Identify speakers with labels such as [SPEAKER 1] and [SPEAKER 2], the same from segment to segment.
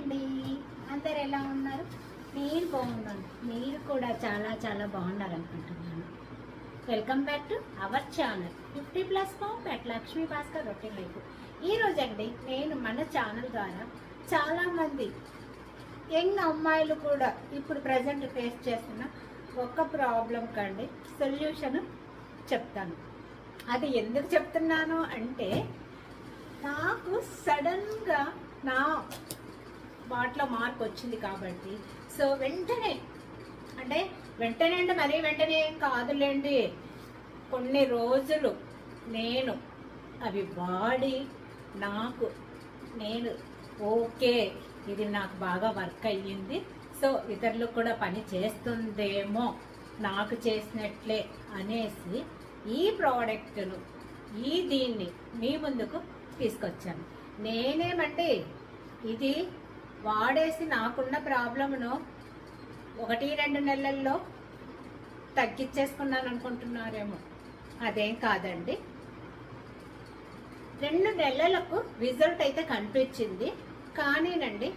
[SPEAKER 1] అండి. అందరు ఎలా ఉన్నారు? నేను బాగున్నాను మీరు కూడా చాలా చాలా బాగున్నారు అనుకుంటున్నాను welcome back to our channel fifty plus farm pet Lakshmi Bhaskar రొట్టె లైఫ్ ఈ రోజు అండి నేను మన ఛానల్ ద్వారా చాలామంది యంగ్ అమ్మాయిలు కూడా ఇప్పుడు ప్రజెంట్ ఫేస్ చేస్తున్న ఒక ప్రాబ్లం కండి సొల్యూషన్ చెప్తాను. అది ఎందుకు చెప్తున్నాను అంటే నాకు సడన్గా నా వాటిలో మార్క్ వచ్చింది కాబట్టి. సో వెంటనే అంటే వెంటనే అంటే మరీ వెంటనే ఏం కాదులేండి. కొన్ని రోజులు నేను అవి వాడి నాకు నేను ఓకే ఇది నాకు బాగా వర్క్ అయ్యింది. సో ఇతరులకు కూడా పని చేస్తుందేమో నాకు చేసినట్లే అనేసి ఈ ప్రోడక్ట్ను ఈ దీన్ని మీ ముందుకు తీసుకొచ్చాను. నేనేమంటే ఇది వాడేసి నాకున్న ప్రాబ్లమ్ను ఒకటి రెండు నెలల్లో తగ్గించేసుకున్నాను అనుకుంటున్నారేమో. అదేం కాదండి. రెండు నెలలకు రిజల్ట్ అయితే కనిపించింది. కానీనండి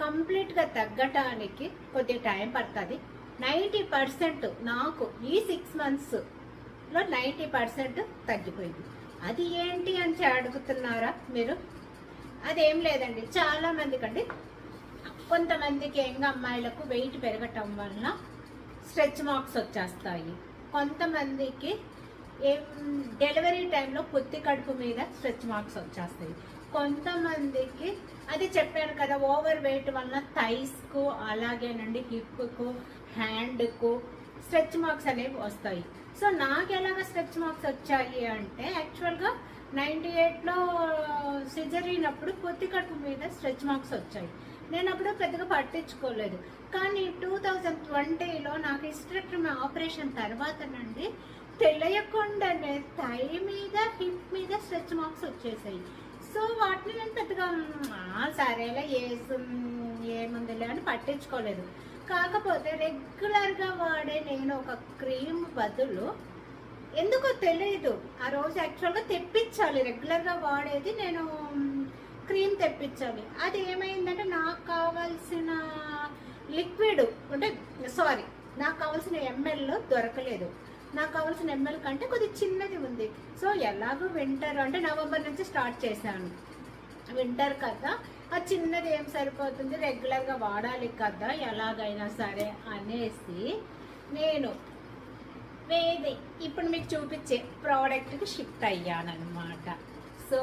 [SPEAKER 1] కంప్లీట్గా తగ్గటానికి కొద్దిగా టైం పడుతుంది. నైంటీ పర్సెంట్ నాకు ఈ సిక్స్ మంత్స్లో నైంటీ పర్సెంట్ తగ్గిపోయింది. అది ఏంటి అని అడుగుతున్నారా మీరు? అదేం లేదండి. చాలా మందికి అండి కొంతమందికి యంగ్ అమ్మాయిలకు వెయిట్ పెరగటం వలన స్ట్రెచ్ మార్క్స్ వచ్చేస్తాయి. కొంతమందికి ఏం డెలివరీ టైంలో పొత్తి కడుపు మీద స్ట్రెచ్ మార్క్స్ వచ్చేస్తాయి. కొంతమందికి అది చెప్పాను కదా ఓవర్ వెయిట్ వలన థైస్కు అలాగేనండి హిప్కు హ్యాండ్కు స్ట్రెచ్ మార్క్స్ అనేవి వస్తాయి. సో నాకు ఎలాగ స్ట్రెచ్ మార్క్స్ వచ్చాయి అంటే యాక్చువల్గా నైంటీ ఎయిట్లో సిజరీనప్పుడు పొత్తి కడుపు మీద స్ట్రెచ్ మార్క్స్ వచ్చాయి. నేను అప్పుడు పెద్దగా పట్టించుకోలేదు. కానీ టూ థౌజండ్ ట్వంటీలో నాకు హిస్టరెక్టమీ ఆపరేషన్ తర్వాత నుండి తెలియకుండానే థై మీద హిప్ మీద స్ట్రెచ్ మార్క్స్ వచ్చేసాయి. సో వాటిని నేను పెద్దగా సరేలా సరేలే ఏసు ఏముందిలే అని పట్టించుకోలేదు. కాకపోతే రెగ్యులర్గా వాడే నేను ఒక క్రీమ్ బదులు ఎందుకో తెలియదు ఆ రోజు యాక్చువల్గా తెప్పించాలి. రెగ్యులర్గా వాడేది నేను క్రీమ్ తెప్పించాలి. అది ఏమైందంటే నాకు కావాల్సిన లిక్విడ్ అంటే సారీ నాకు కావాల్సిన ఎంఎల్లో దొరకలేదు. నాకు కావాల్సిన ఎంఎల్ కంటే కొద్ది చిన్నది ఉంది. సో ఎలాగో వింటర్ అంటే నవంబర్ నుంచి స్టార్ట్ చేశాను. వింటర్ కదా. ఆ చిన్నది ఏం సరిపోతుంది? రెగ్యులర్గా వాడాలి కదా ఎలాగైనా సరే అనేసి నేను వేది. ఇప్పుడు మీకు చూపించే ప్రోడక్ట్కి షిఫ్ట్ అయ్యానమాట సో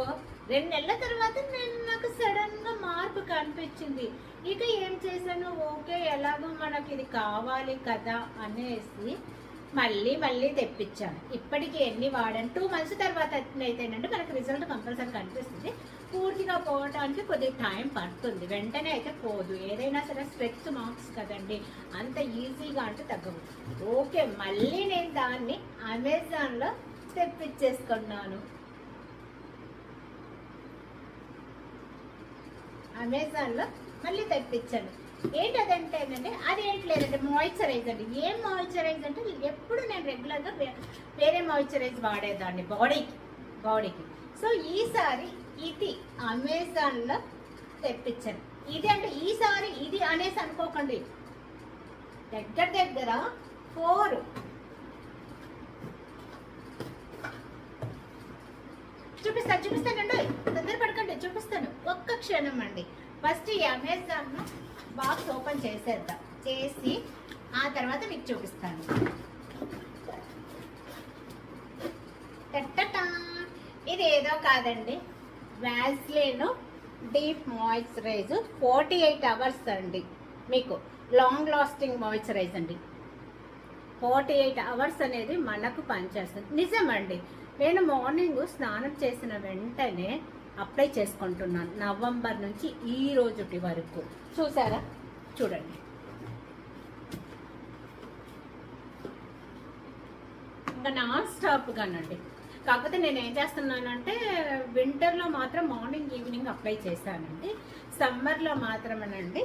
[SPEAKER 1] రెండు నెలల తర్వాత నేను నాకు సడన్గా మార్పు కనిపించింది. ఇక ఏం చేశాను? ఓకే ఎలాగో మనకి ఇది కావాలి కదా అనేసి మళ్ళీ మళ్ళీ తెప్పించాను. ఇప్పటికి ఎన్ని వాడాను? టూ మంత్స్ తర్వాత అయితేనంటే మనకు రిజల్ట్ కంపల్సరీ కనిపిస్తుంది. పూర్తిగా పోవడానికి కొద్దిగా టైం పడుతుంది. వెంటనే అయితే పోదు. ఏదైనా సరే స్ట్రెచ్ మార్క్స్ కదండి. అంత ఈజీగా అంటే తగ్గవు. ఓకే మళ్ళీ నేను దాన్ని అమెజాన్లో తెప్పించేసుకున్నాను. అమెజాన్లో మళ్ళీ తెప్పించాను. ఏంటి అదంటే ఏంటంటే అది ఏంటి లేదంటే మాయిశ్చరైజ్ అండి ఏం మాయిశ్చరైజ్ అంటే ఎప్పుడు నేను రెగ్యులర్గా వేరే మాయిశ్చరైజ్ వాడేదాన్ని బాడీకి బాడీకి సో ఈసారి ఇది అమెజాన్లో తెప్పించాను. ఇది అంటే ఈసారి ఇది అనేసి అనుకోకండి. దగ్గర దగ్గర ఫోర్. చూపిస్తాను చూపిస్తానండి. తొందర పడకండి చూపిస్తాను. ఒక్క క్షణం అండి. ఫస్ట్ ఈ అమెజాన్ బాక్స్ ఓపెన్ చేసేద్దాం. చేసి ఆ తర్వాత మీకు చూపిస్తాను. ఇది ఏదో కాదండి. Vaseline deep moisturise forty eight hours అండి మీకు. లాంగ్ లాస్టింగ్ మాయిశ్చరైజ్ అండి. ఫార్టీ ఎయిట్ అవర్స్ అనేది మనకు పనిచేస్తుంది. నిజమండి. నేను మార్నింగ్ స్నానం చేసిన వెంటనే అప్లై చేసుకుంటున్నాను. నవంబర్ నుంచి ఈ రోజుటి వరకు. చూసారా? చూడండి. ఇంకా నాన్ స్టాప్గానండి కాకపోతే నేను ఏం చేస్తున్నానంటే వింటర్లో మాత్రం మార్నింగ్ ఈవినింగ్ అప్లై చేశానండి. సమ్మర్లో మాత్రమేనండి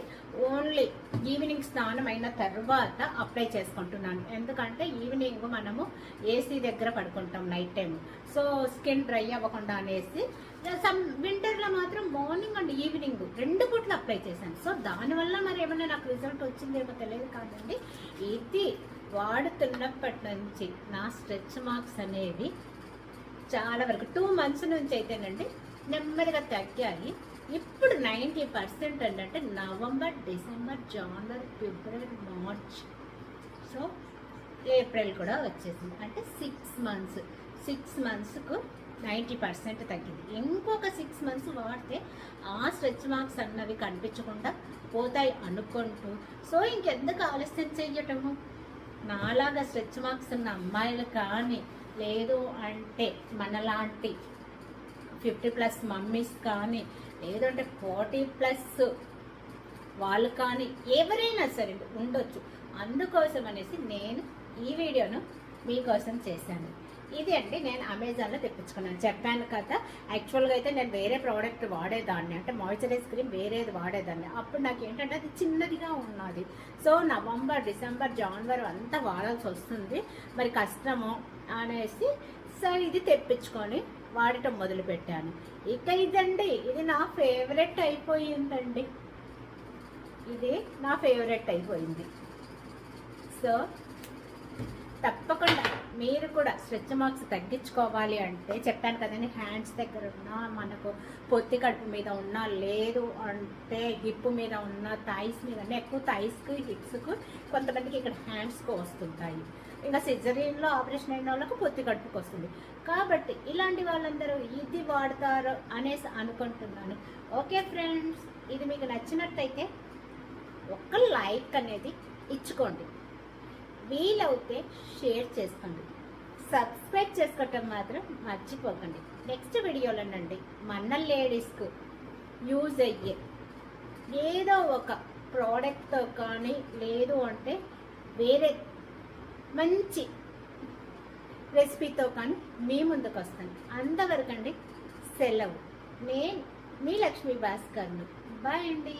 [SPEAKER 1] ఓన్లీ ఈవినింగ్ స్నానం అయిన తర్వాత అప్లై చేసుకుంటున్నాను. ఎందుకంటే ఈవినింగ్ మనము ఏసీ దగ్గర పడుకుంటాం night time so skin dry అవ్వకుండా అనేసి సమ్ వింటర్లో మాత్రం మార్నింగ్ అండ్ ఈవినింగ్ రెండు పూట్లు అప్లై చేశాను. సో దానివల్ల మరి ఏమైనా నాకు రిజల్ట్ వచ్చిందేమో తెలియదు కాదండి. ఇది వాడుతున్నప్పటి నుంచి నా స్ట్రెచ్ మార్క్స్ అనేవి చాలా వరకు టూ మంత్స్ నుంచి అయితేనండి నెమ్మదిగా తగ్గాయి. ఇప్పుడు నైంటీ పర్సెంట్ అంటే నవంబర్ డిసెంబర్ జనవరి ఫిబ్రవరి మార్చ్. సో ఏప్రిల్ కూడా వచ్చేసింది. అంటే సిక్స్ మంత్స్ సిక్స్ మంత్స్కు నైంటీ పర్సెంట్ తగ్గింది. ఇంకొక సిక్స్ మంత్స్ వాడితే ఆ స్ట్రెచ్ మార్క్స్ అన్నవి కనిపించకుండా పోతాయి అనుకుంటూ. సో ఇంకెందుకు ఆలస్యం చెయ్యటము? నాలాగా స్ట్రెచ్ మార్క్స్ ఉన్న అమ్మాయిలు కానీ లేదు అంటే మనలాంటి ఫిఫ్టీ ప్లస్ మమ్మీస్ కానీ లేదంటే ఫార్టీ ప్లస్ వాళ్ళు కానీ ఎవరైనా సరే ఉండొచ్చు. అందుకోసం అనేసి నేను ఈ వీడియోను మీకోసం చేశాను. ఇది అండి నేను అమెజాన్లో తెప్పించుకున్నాను. చెప్పాను కదా యాక్చువల్గా అయితే నేను వేరే ప్రోడక్ట్ వాడేదాన్ని. అంటే మాయిశ్చరైజ్ క్రీమ్ వేరేది వాడేదాన్ని. అప్పుడు నాకు ఏంటంటే అది చిన్నదిగా ఉన్నది. సో నవంబర్ డిసెంబర్ జనవరి అంతా వాడాల్సి వస్తుంది. మరి కష్టము అనేసి సరే ఇది తెప్పించుకొని వాడటం మొదలుపెట్టాను. ఇక ఇదండి ఇది నా ఫేవరెట్ అయిపోయిందండి. ఇది నా ఫేవరెట్ అయిపోయింది. సో తప్పకుండా మీరు కూడా స్ట్రెచ్ మార్క్స్ తగ్గించుకోవాలి అంటే చెప్పాను కదండి హ్యాండ్స్ దగ్గర ఉన్న మనకు పొత్తి కడుపు మీద ఉన్నా లేదు అంటే హిప్ మీద ఉన్న థైస్ మీద ఎక్కువ థైస్కి హిప్స్కు కొంతమందికి ఇక్కడ హ్యాండ్స్కు వస్తుంటాయి. ఇంకా సిజరీన్లో ఆపరేషన్ అయిన వాళ్ళకు పొత్తి కడుపుకి వస్తుంది. కాబట్టి ఇలాంటి వాళ్ళందరూ ఇది వాడతారు అనేసి అనుకుంటున్నాను. ఓకే ఫ్రెండ్స్ ఇది మీకు నచ్చినట్టయితే ఒక్క లైక్ అనేది ఇచ్చుకోండి. వీలవుతే షేర్ చేసుకోండి. సబ్స్క్రైబ్ చేసుకోవటం మాత్రం మర్చిపోకండి. నెక్స్ట్ వీడియోలోనండి. మన లేడీస్కు యూజ్ అయ్యే ఏదో ఒక ప్రోడక్ట్తో కానీ లేదు అంటే వేరే మంచి రెసిపీతో కానీ మీ ముందుకు వస్తాను. అంతవరకండి. సెలవు. నేను మీ లక్ష్మీ భాస్కర్ను. బాయ్ అండి.